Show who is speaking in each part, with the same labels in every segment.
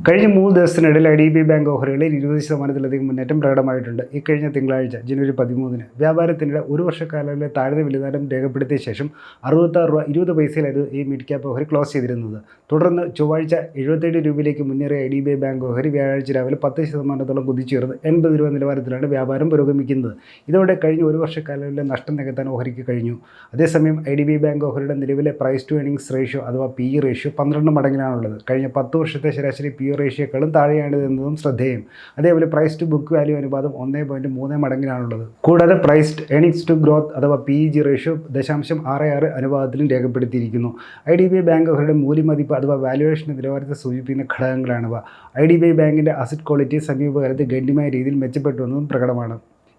Speaker 1: കഴിഞ്ഞ മൂന്ന് ദിവസത്തിനിടയിൽ ഐ ഡി ബി ബാങ്ക് ഓഹരികളിൽ ഇരുപത് ശതമാനത്തിലധികം മുന്നേറ്റം പ്രകടമായിട്ടുണ്ട്. ഈ കഴിഞ്ഞ തിങ്കളാഴ്ച ജനുവരി പതിമൂന്നിന് വ്യാപാരത്തിനിടെ ഒരു വർഷക്കാലയിലെ താഴ്ന്ന വിലനിലവാരം രേഖപ്പെടുത്തിയ ശേഷം അറുപത്താറ് രൂപ ഇരുപത് പൈസയിലായിരുന്നു ഈ മിഡ് ക്യാപ് ഓഹരി ക്ലോസ് ചെയ്തിരുന്നത്. തുടർന്ന് ചൊവ്വാഴ്ച എഴുപത്തേഴ് രൂപയിലേക്ക് മുന്നേറിയ ഐ ഡി ബി ബാങ്ക് ഓഹരി വ്യാഴാഴ്ച രാവിലെ പത്ത് ശതമാനത്തോളം കുതിച്ചുയർന്ന് എൺപത് രൂപ നിലവാരത്തിലാണ് വ്യാപാരം പുരോഗമിക്കുന്നത്. ഇതോടെ കഴിഞ്ഞ ഒരു വർഷക്കാലയിലെ നഷ്ടം നികത്താൻ ഓഹരിക്ക് കഴിഞ്ഞു. അതേസമയം ഐ ഡി ബി ബാങ്ക് ഓഹരിയുടെ നിലവിലെ പ്രൈസ് ടു ഏണിംഗ്സ് റേഷ്യോ അഥവാ പി ഇ റേഷ്യോ പന്ത്രണ്ട് മടങ്ങിലാണുള്ളത്. കഴിഞ്ഞ പത്ത് വർഷത്തെ ശരാശരി പി ഇ റേഷ്യേക്കാളും താഴെയാണ് എന്നതും ശ്രദ്ധേയം. അതേപോലെ പ്രൈസ് ടു ബുക്ക് വാല്യൂ അനുപാതം ഒന്നേ പോയിന്റ് മൂന്ന് മടങ്ങിലാണുള്ളത്. കൂടാതെ പ്രൈസ് ഏണിംഗ്സ് ടു ഗ്രോത്ത് അഥവാ പി ജി റേഷ്യോ ദശാംശം ആറ് ആറ് അനുപാതത്തിലും രേഖപ്പെടുത്തിയിരിക്കുന്നു. I D B I bank അവരുടെ മൂല്യമതിപ്പ് അഥവാ വാല്യുവേഷൻ നിലവാരത്തെ സൂചിപ്പിക്കുന്ന ഘടകങ്ങളാണിവ. ഐ ഡി ബി ഐ ബാങ്കിന്റെ അസറ്റ് ക്വാളിറ്റി സമീപകാലത്ത് ഗണ്യമായ രീതിയിൽ മെച്ചപ്പെട്ടുവെന്നതും പ്രകടമാണ്.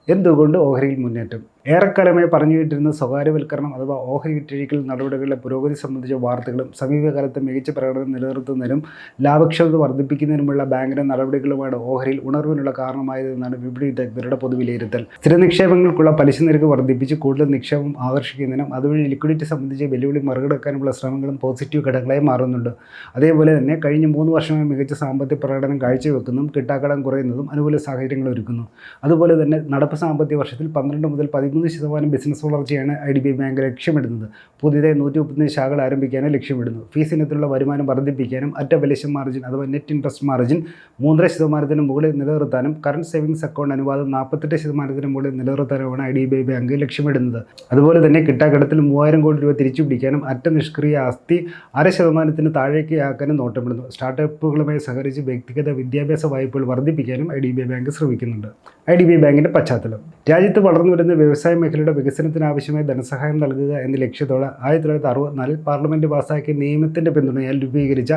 Speaker 1: എന്തുകൊണ്ട് ഓഹരിയിൽ മുന്നേറ്റം? ഏറെക്കാലമായി പറഞ്ഞു കേട്ടിരുന്ന സ്വകാര്യവൽക്കരണം അഥവാ ഓഹരി വിറ്റഴിക്കൽ നടപടികളുടെ പുരോഗതി സംബന്ധിച്ച വാർത്തകളും സമീപകാലത്ത് മികച്ച പ്രകടനം നിലനിർത്തുന്നതിനും ലാഭക്ഷമത വർദ്ധിപ്പിക്കുന്നതിനുമുള്ള ബാങ്കിന്റെ നടപടികളുമാണ് ഓഹരിയിൽ ഉണർവിനുള്ള കാരണമായതെന്നാണ് വിപണി വിദഗ്ധരുടെ പൊതുവിലയിരുത്തൽ. സ്ഥിര നിക്ഷേപങ്ങൾക്കുള്ള പലിശ നിരക്ക് വർദ്ധിപ്പിച്ച് കൂടുതൽ നിക്ഷേപം ആകർഷിക്കുന്നതിനും അതുവഴി ലിക്വിഡിറ്റി സംബന്ധിച്ച വെല്ലുവിളി മറികടക്കാനുള്ള ശ്രമങ്ങളും പോസിറ്റീവ് ഘടകങ്ങളായി മാറുന്നുണ്ട്. അതേപോലെ തന്നെ കഴിഞ്ഞ മൂന്ന് വർഷമായി മികച്ച സാമ്പത്തിക പ്രകടനം കാഴ്ചവെക്കുന്നതും കിട്ടാക്കടം കുറയുന്നതും അനുകൂല സാഹചര്യങ്ങൾ ഒരുക്കുന്നു. അതുപോലെ തന്നെ നടപ്പ് സാമ്പത്തിക വർഷത്തിൽ പന്ത്രണ്ട് മുതൽ പതിമൂന്ന് ശതമാനം ബിസിനസ് വളർച്ചയാണ് ഐ ഡി ബി ബാങ്ക് ലക്ഷ്യമിടുന്നത്. പുതിയതായി നൂറ്റി മുപ്പത്തഞ്ച് ശാഖകൾ ആരംഭിക്കാനും ലക്ഷ്യമിടുന്നു. ഫീസ് ഇനത്തിലുള്ള വരുമാനം വർദ്ധിപ്പിക്കാനും അറ്റ പലിശ മാർജിൻ അഥവാ നെറ്റ് ഇൻട്രസ്റ്റ് മാർജിൻ മൂന്നര ശതമാനത്തിന് മുകളിൽ നിലനിർത്താനും കറണ്ട് സേവിങ്സ് അക്കൗണ്ട് അനുപാതം നാൽപ്പത്തെട്ട് ശതമാനത്തിന് മുകളിൽ നിലനിർത്താനുമാണ് ഐ ഡി ബി ബാങ്ക് ലക്ഷ്യമിടുന്നത്. അതുപോലെ തന്നെ കിട്ടാക്കടത്തിൽ മൂവായിരം കോടി രൂപ തിരിച്ചു പിടിക്കാനും അറ്റ നിഷ്ക്രിയ ആസ്തി അര ശതമാനത്തിന് താഴേക്ക് ആക്കാനും നോട്ടമിടുന്നു. സ്റ്റാർട്ടപ്പുകളുമായി സഹകരിച്ച് വ്യക്തിഗത വിദ്യാഭ്യാസ വായ്പകൾ വർദ്ധിപ്പിക്കാനും ഐ ഡി ബി ബാങ്ക് ശ്രമിക്കുന്നുണ്ട്. ഐ ഡി ബി ബാങ്കിന്റെ പശ്ചാത്തലം. രാജ്യത്ത് വളർന്നു വരുന്ന വ്യവസായ മേഖലയുടെ വികസനത്തിന് ആവശ്യമായ ധനസഹായം നൽകുക എന്ന ലക്ഷ്യത്തോടെ ആയിരത്തി തൊള്ളായിരത്തി അറുപത്തിനാലിൽ പാർലമെന്റ് പാസ്സാക്കിയ നിയമത്തിന്റെ പിന്തുണയാൽ രൂപീകരിച്ച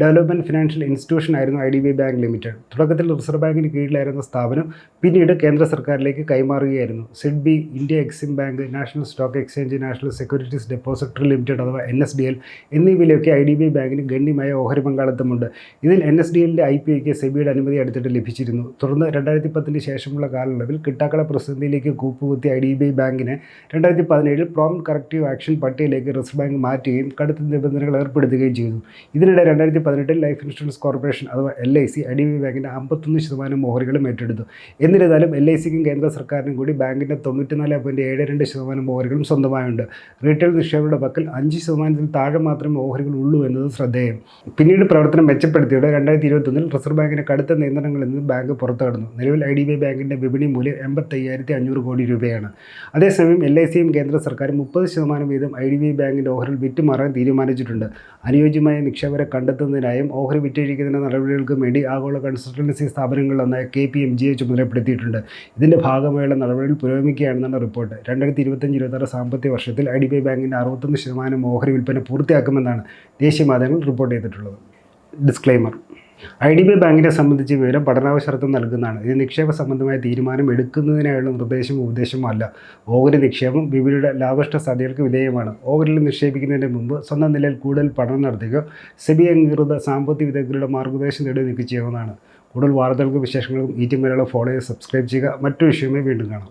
Speaker 1: ഡെവലപ്മെന്റ് ഫിനാൻഷ്യൽ ഇൻസ്റ്റിറ്റ്യൂഷൻ ആയിരുന്നു I D B bank limited. തുടക്കത്തിൽ റിസർവ് ബാങ്കിന് കീഴിലായിരുന്ന സ്ഥാപനം പിന്നീട് കേന്ദ്ര സർക്കാരിലേക്ക് കൈമാറുകയായിരുന്നു. SIDBI India Exim bank National Stock Exchange National Securities Depository Limited അഥവാ എൻ എസ് ഡി എൽ എന്നിവയിലൊക്കെ ഐ ഡി ബി ബാങ്കിന് ഗണ്യമായ ഓഹരി പങ്കാളിത്തമുണ്ട്. ഇതിൽ എൻ എസ് ഡി എല്ലിന്റെ ഐ പി ഐക്ക് സെബിയുടെ അനുമതി എടുത്തിട്ട് ലഭിച്ചിരുന്നു. തുടർന്ന് രണ്ടായിരത്തി പത്തിന് ശേഷമുള്ള കാലയളവിൽ കിട്ടാക്കട പ്രതിസന്ധിയിലേക്ക് കൂപ്പുകുത്തി ഐ ഡി ബി ബാങ്കിനെ രണ്ടായിരത്തി പതിനേഴിൽ പ്രോം കറക്റ്റീവ് ആക്ഷൻ പട്ടികയിലേക്ക് റിസർവ് ബാങ്ക് മാറ്റുകയും കടുത്ത നിബന്ധനകൾ ഏർപ്പെടുത്തുകയും ചെയ്തു. ഇതിനിടെ രണ്ടായിരത്തി പതിനെട്ടിൽ ലൈഫ് ഇൻഷുറൻസ് കോർപ്പറേഷൻ അഥവാ L I C I D B ബാങ്കിന്റെ അമ്പത്തൊന്ന് ശതമാനം ഓഹരികളും ഏറ്റെടുത്തു. എന്നിരുന്നാലും എൽ ഐ സിക്കും കേന്ദ്ര സർക്കാരിനും കൂടി ബാങ്കിന്റെ തൊണ്ണൂറ്റിനാല് പോയിന്റ് ഏഴ് രണ്ട് ശതമാനം ഓഹരികളും സ്വന്തമായുണ്ട്. റീറ്റെയിൽ നിക്ഷേപകരുടെ പക്കൽ അഞ്ച് ശതമാനത്തിൽ താഴെ മാത്രമേ ഓഹരികൾ ഉള്ളൂ എന്നത് ശ്രദ്ധേയം. പിന്നീട് പ്രവർത്തനം മെച്ചപ്പെടുത്തിയോടെ രണ്ടായിരത്തി ഇരുപത്തൊന്നിൽ റിസർവ് ബാങ്കിന്റെ കടുത്ത നിയന്ത്രണങ്ങളിൽ നിന്ന് ബാങ്ക് പുറത്തു കടന്നു. നിലവിൽ ഐ ഡി ബി ബാങ്കിന്റെ വിപണി മൂല്യം എൺപത്തയ്യായിരത്തി അഞ്ഞൂറ് കോടി രൂപയാണ്. അതേസമയം എൽ ഐ സിയും കേന്ദ്ര സർക്കാരും മുപ്പത് ശതമാനം വീതം ഐ ഡി ബി ബാങ്കിന്റെ ഓഹരിൽ വിറ്റുമാറാൻ തീരുമാനിച്ചിട്ടുണ്ട്. അനുയോജ്യമായ നിക്ഷേപരെ കണ്ടെത്തുന്നതിനായും ഓഹരി വിറ്റഴിക്കുന്ന നടപടികൾക്കും വേണ്ടി ആഗോള കൺസൾട്ടൻസി സ്ഥാപനങ്ങളിലൊന്നായ കെ പി എം ജിയെ ചുമതലപ്പെടുത്തിയിട്ടുണ്ട്. ഇതിന്റെ ഭാഗമായുള്ള നടപടികൾ പുരോഗമിക്കുകയാണെന്നാണ് റിപ്പോർട്ട്. രണ്ടായിരത്തി ഇരുപത്തഞ്ച് ഇരുപത്താറ് സാമ്പത്തിക വർഷത്തിൽ ഐ ഡി ബി ബാങ്കിന്റെ അറുപത്തൊന്ന് ശതമാനം ഓഹരി വിൽപ്പന പൂർത്തിയാക്കുമെന്നാണ് ദേശീയ മാധ്യമങ്ങൾ റിപ്പോർട്ട് ചെയ്തിട്ടുള്ളത്. ഡിസ്ക്ലൈമർ ഐ ഡി ബി ബാങ്കിനെ സംബന്ധിച്ച് വിവരം പഠനാവശ്യർത്ഥം നൽകുന്നതാണ്. ഇത് നിക്ഷേപ സംബന്ധമായ തീരുമാനം എടുക്കുന്നതിനായുള്ള നിർദ്ദേശമോ ഉപദേശമോ അല്ല. ഓഹരി നിക്ഷേപം വിപണിയുടെ ലാഭഷ്ട സാധ്യതകൾക്ക് വിധേയമാണ്. ഓഹരിയിൽ നിക്ഷേപിക്കുന്നതിന് മുമ്പ് സ്വന്തം നിലയിൽ കൂടുതൽ പഠനം നടത്തുകയോ സെബി അംഗീകൃത സാമ്പത്തിക വിദഗ്ധരുടെ മാർഗനിർദ്ദേശം നേടുകയോ നിങ്ങൾക്ക് ചെയ്യാവുന്നതാണ്. കൂടുതൽ വാർത്തകൾക്കും വിശേഷങ്ങൾക്കും ഈ ടി മലയാളം ഫോളോ ചെയ്ത് സബ്സ്ക്രൈബ് ചെയ്യുക. മറ്റു വിഷയമായി വീണ്ടും കാണാം.